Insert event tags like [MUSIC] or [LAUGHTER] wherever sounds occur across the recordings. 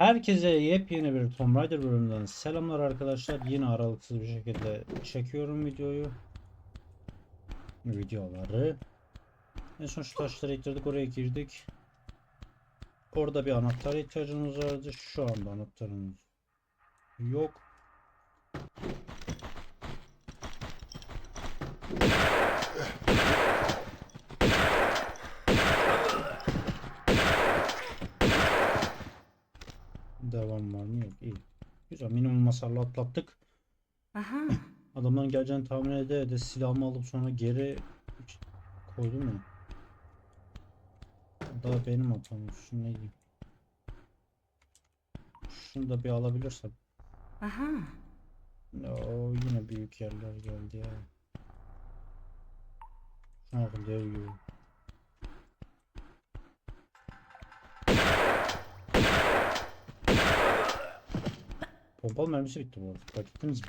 Herkese yepyeni bir Tomb Raider bölümünden selamlar arkadaşlar. Yine aralıksız bir şekilde çekiyorum videoyu. Videoları. En son şu taşları ittirdik oraya girdik. Orada bir anahtar ihtiyacımız vardı. Şu anda anahtarımız yok. Devam var mı? Yok. iyi. Güzel. Minimum hasarla atlattık. Aha. [CLEARS THROAT] Adamların geleceğini tahmin ede ede silahımı alıp sonra geri koydum mu? Daha benim hatam. Şunu ne diyeyim? Şunu da bir alabilirsem. Aha. Oo, yine büyük yerler geldi ya. Dev gibi. Pompalı mermisi bitti bu arada. Fark ettiniz mi?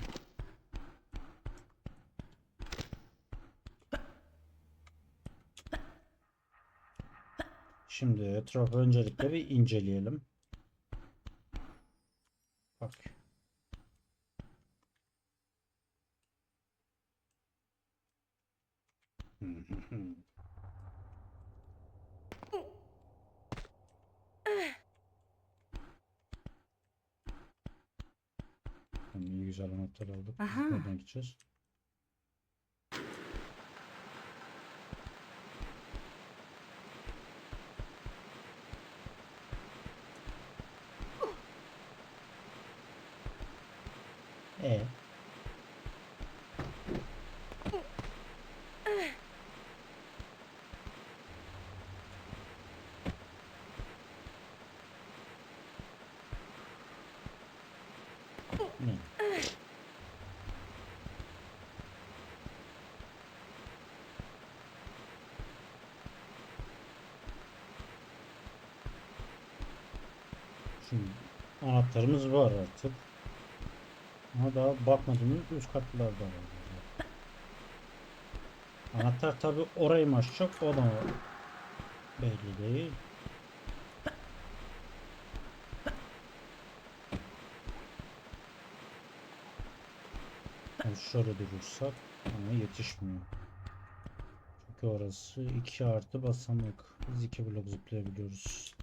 Şimdi etrafı öncelikle bir inceleyelim. Bak. Tamam, iyi güzel anahtar aldık. Aha. Nereden gideceğiz? E. Ne? Şimdi anahtarımız var artık. Ama daha bakmadığımız üst katlarda var. Anahtar tabi orayı mı açacak o da belli değil. Yani şöyle durursak ama yetişmiyor. Çünkü orası 2 artı basamak. Biz 2 blok zıplayabiliyoruz.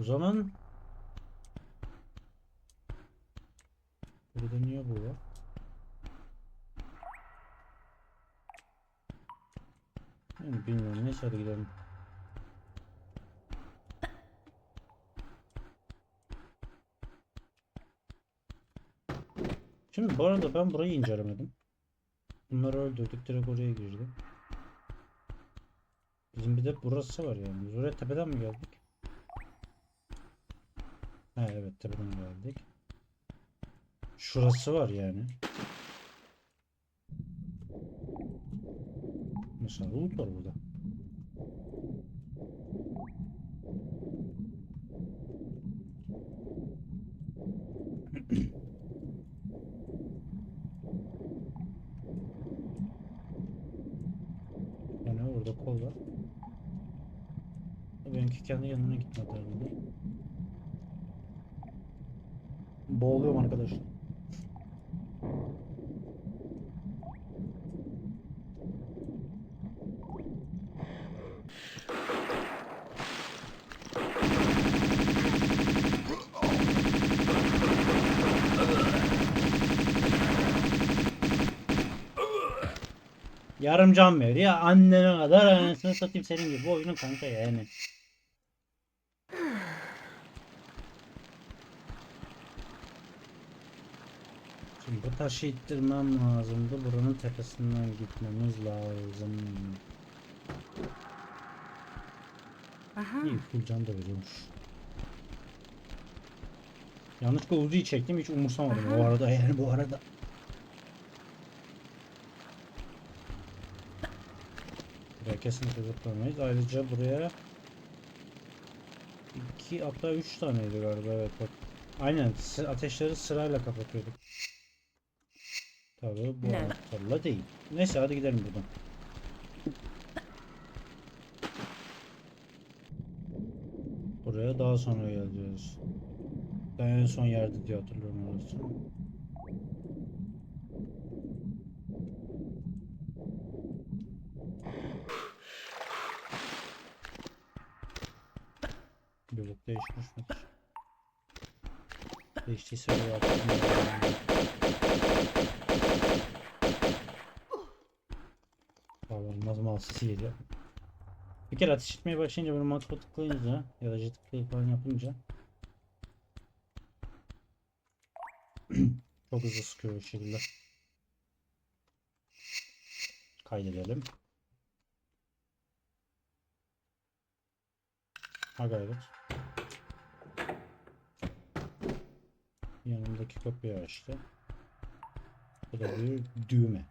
O zaman Burada niye bu var? Yani bilmiyorum neyse hadi gidelim. Şimdi bu arada ben burayı incelemedim. Bunları öldürdük direkt oraya girdim. Bizim bir de burası var yani. Oraya tepeden mi geldik? Ha evet tepeden geldik. Şurası var yani. Mesela loot var burada. [CLEARS THROAT] Yani orada kol var. Benimki kendi yanına gitmedi herhalde. Boğuluyorum arkadaşlar. Yarım can ver ya annene kadar anasını satayım senin gibi bu oyunun kanka yani. Şimdi bu taşı ittirmem lazımdı. Buranın tepesinden gitmemiz lazım. Aha. İyi full can da veriyormuş. Yanlışlıkla Uzi'yi çektim hiç umursamadım o Aha. arada yani bu arada. Buraya kesinlikle zıplamayız. Ayrıca buraya iki hatta üç taneydi galiba evet bak. Aynen ateşleri sırayla kapatıyorduk. Tabii bu Ne? anahtarla değil. Neyse hadi gidelim buradan. Buraya. Daha sonra geleceğiz. Ben en son yerde diye hatırlıyorum orası. Yoluk değişmiş midir? Değiştiyse bir hatırlamıyorum. Bağlanmaz mal sesi geliyor. Bir kere ateş etmeye başlayınca böyle makro tıklayınca ya da tıklayıp falan yapınca [CLEARS THROAT] çok hızlı sıkıyor bu şekilde. Kaydedelim. Ha gayret. Yanımdaki kapıyı açtı. Bu da bir düğme.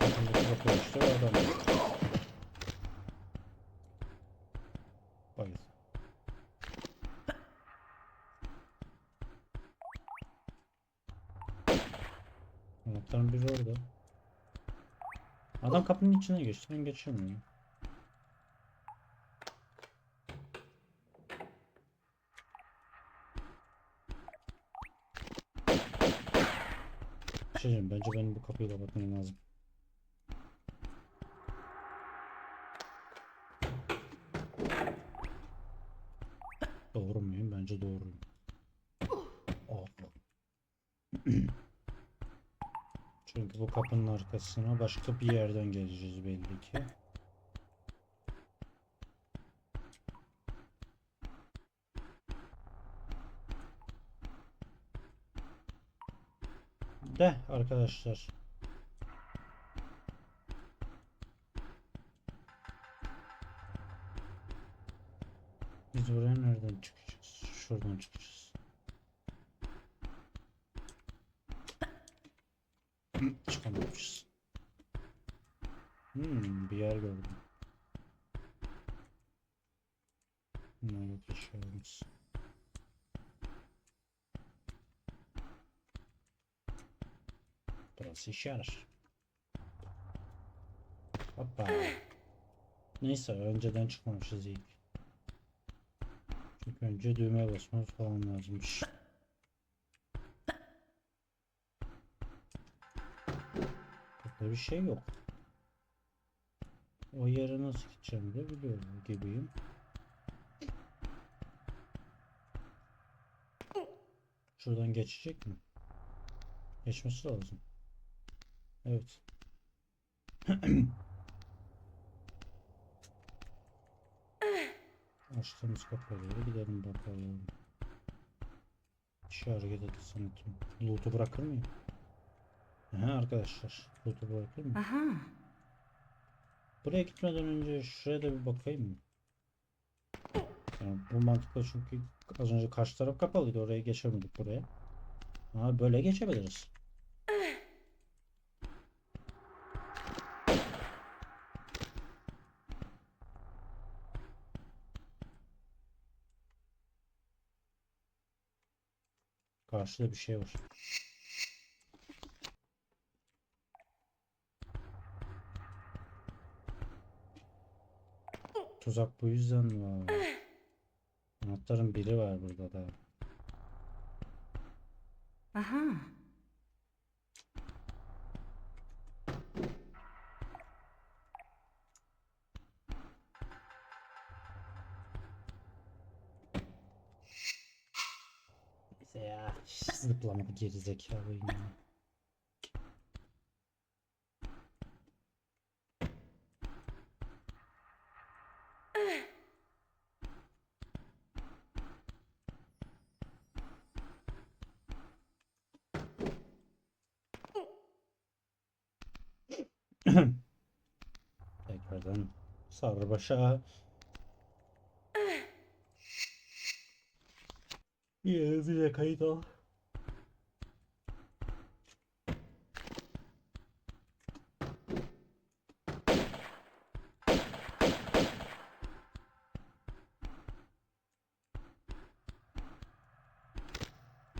Yanımdaki kapıyı açtı. Da. Bayıl. Anahtarın biri orada. Adam kapının içine geçti. Ben geçemiyorum. Diyeyim, bence benim bu kapıyı kapatmam lazım. Doğru muyum? Bence doğruyum. Oh. Çünkü bu kapının arkasına başka bir yerden geleceğiz belli ki. De arkadaşlar. Biz buraya nereden çıkacağız? Şuradan çıkacağız. Çıkamamışız. Hmm, bir yer gördüm. Ne yok Burası işe yarar. Hoppa. Neyse önceden çıkmamışız iyi. Çünkü önce düğmeye basmamız falan lazımmış. Burada bir şey yok. O yere nasıl gideceğimi de biliyorum gibiyim. Şuradan geçecek mi? Geçmesi lazım. Evet. Açtığımız kapıya doğru gidelim bakalım. Hareket etti sanatım. Loot'u bırakır mıyım? Aha arkadaşlar. Loot'u bırakır mıyım? Aha. Buraya gitmeden önce şuraya da bir bakayım mı? Yani bu mantıkla çünkü az önce karşı taraf kapalıydı. Oraya geçemedik buraya. Ama böyle geçebiliriz. Karşıda bir şey var. Tuzak bu yüzden var. Anahtarın biri var burada da. Aha. Zıplamadı gerizekalı yine. Tekrardan sarı başa. Yazıya kayıt al.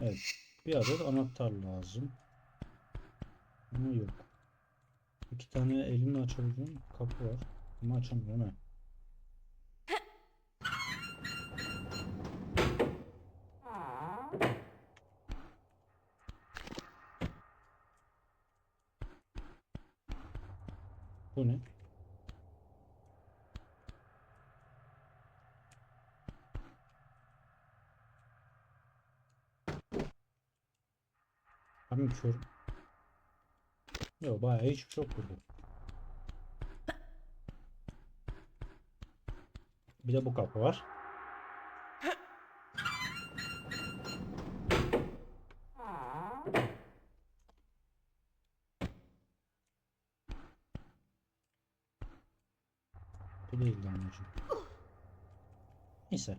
Evet. Bir adet anahtar lazım. Ama yok. iki tane elimle açabildiğim kapı var. Ama açamıyorum ha. Bu ne? Körüm? Yok bayağı şey yok burada. Bir de bu kapı var. Bu değildi anneciğim. Neyse.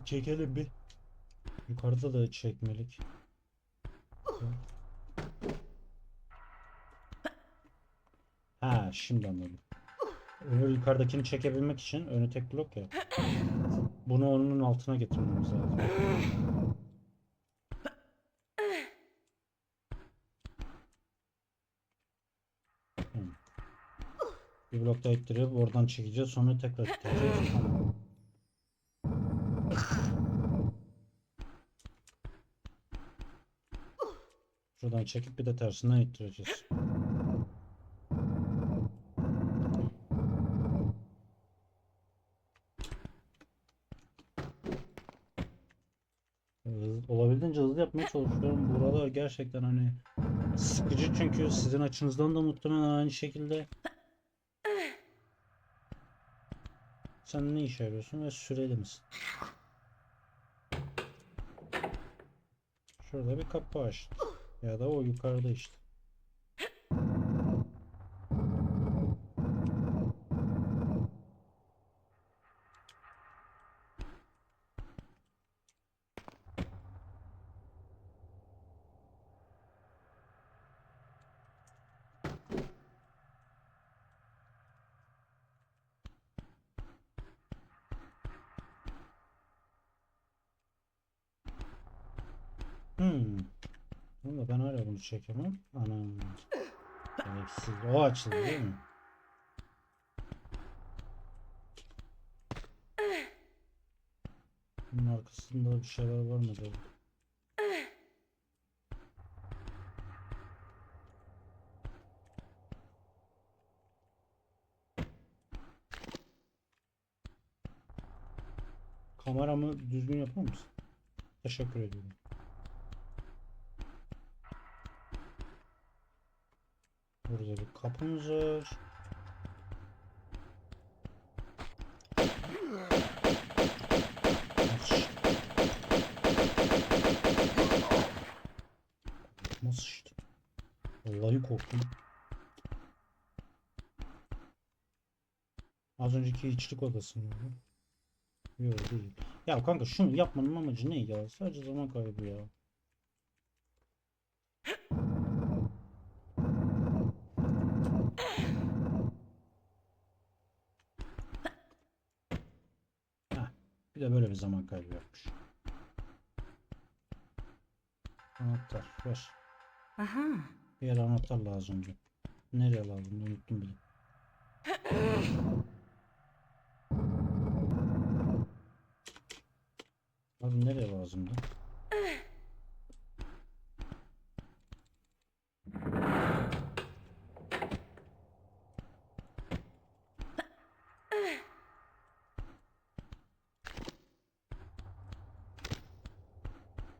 Şunu çekelim bir. Yukarıda da çekmelik. Ha şimdi anladım. Öbür yukarıdakini çekebilmek için önü tek blok ya. Bunu onun altına getirmemiz lazım. Hı. Bir blok daha ittirip oradan çekeceğiz sonra tekrar ittireceğiz. Şuradan çekip bir de tersinden ittireceğiz. Olabildiğince hızlı yapmaya çalışıyorum. Buralar gerçekten hani sıkıcı çünkü sizin açınızdan da muhtemelen aynı şekilde sen ne işe yarıyorsun ve süreli misin? Şurada bir kapı açtı. Ya da o yukarıda işte. Hmm. Valla ben hala bunu çekemem. Ana. Gereksiz. O açıldı değil mi? Bunun arkasında bir şeyler var mı acaba? Kameramı düzgün yapar mısın? Teşekkür ediyorum. Burada bir kapımız var. Nasıl? İşte? Vallahi korktum. Az önceki içlik odası? Yok değil. Ya kanka şunu yapmanın amacı ne ya? Sadece zaman kaybı ya. Heh, bir de böyle bir zaman kaybı yapmış. Anahtar ver. Aha. Bir yere anahtar lazımdı. Nereye lazım unuttum bile. Abi nereye lazımdı?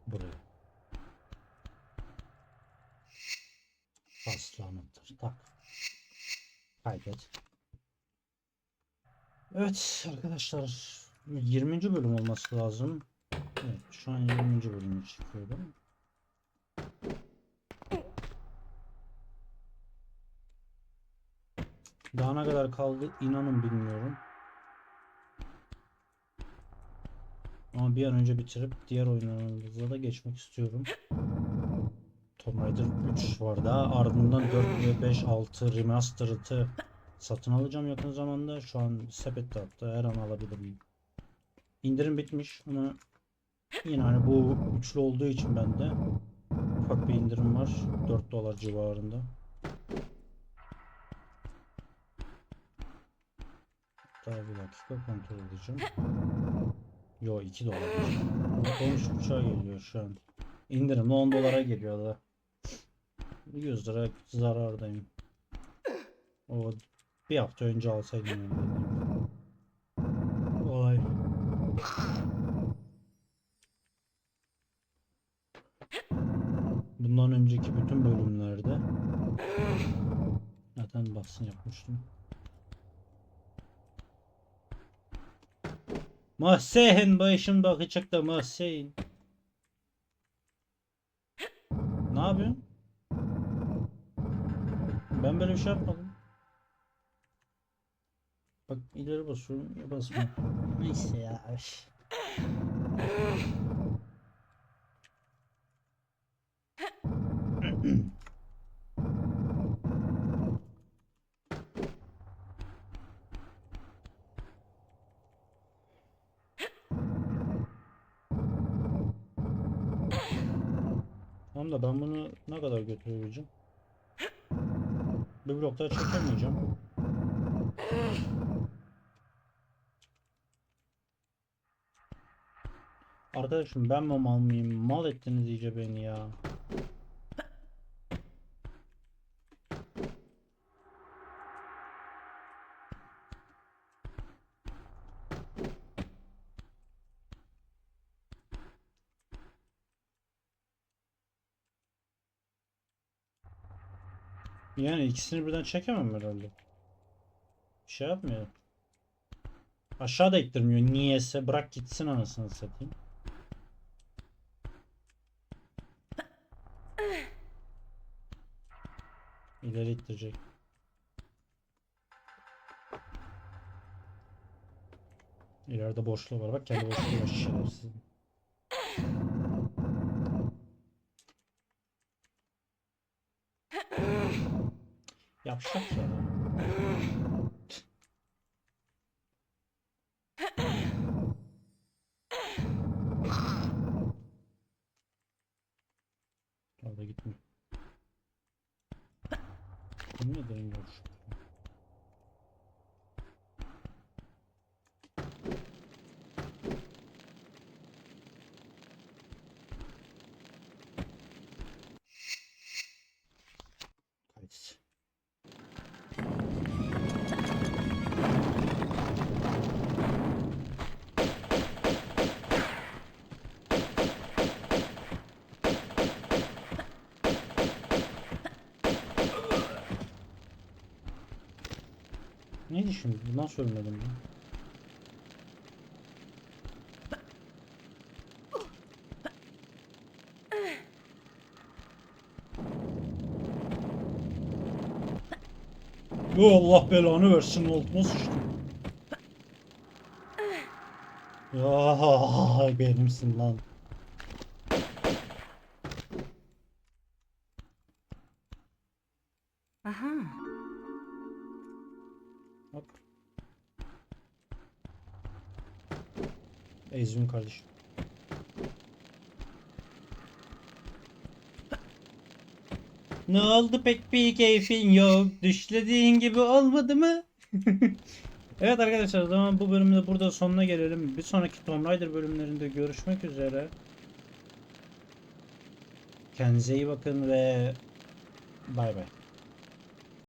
Buraya. Anahtar. Tak. Kaydet. Evet arkadaşlar 20. bölüm olması lazım. Evet şu an 20. bölümü çekiyorum. Daha ne kadar kaldı inanın bilmiyorum. Ama bir an önce bitirip diğer oyunlarımıza da geçmek istiyorum. Tomb Raider 3 var daha. Ardından 4 ve 5, 6 Remastered'ı satın alacağım yakın zamanda. Şu an sepette hatta her an alabilirim. İndirim bitmiş ama yine hani bu üçlü olduğu için bende ufak bir indirim var. 4 dolar civarında. Daha bir dakika kontrol edeceğim. Yo 2 dolar. 13.5'a geliyor şu an. İndirimle 10 dolara geliyor da. 100 lira zarardayım. O bir hafta önce alsaydım yani. Olay. Bundan önceki bütün bölümlerde zaten basın yapmıştım. Mahsen başım bakacak da Mahsen. Ne yapıyorsun? Ben böyle bir şey yapmadım. Bak ileri basıyorum ya basmıyorum. [LAUGHS] Neyse ya. Tamam da ben bunu ne kadar götürebileceğim? Bir blok daha çekemeyeceğim. Arkadaşım ben mi mal mıyım? Mal ettiniz iyice beni ya. Yani ikisini birden çekemem herhalde. Bir şey yapmıyor. Aşağıda ittirmiyor. Niyeyse bırak gitsin anasını satayım. İleri ittirecek. İleride boşluğu var. Bak kendi boşluğu var şerefsiz. Yavşak [LAUGHS] ya. Şimdi? Bundan söylemedim ben. Yo Allah belanı versin altıma sıçtım. Ya benimsin lan. Aha. Ezgün kardeşim. Ne oldu pek bir keyfin yok. Düşlediğin gibi olmadı mı? [LAUGHS] evet arkadaşlar o zaman bu bölümde burada sonuna gelelim. Bir sonraki Tomb Raider bölümlerinde görüşmek üzere. Kendinize iyi bakın ve bay bay.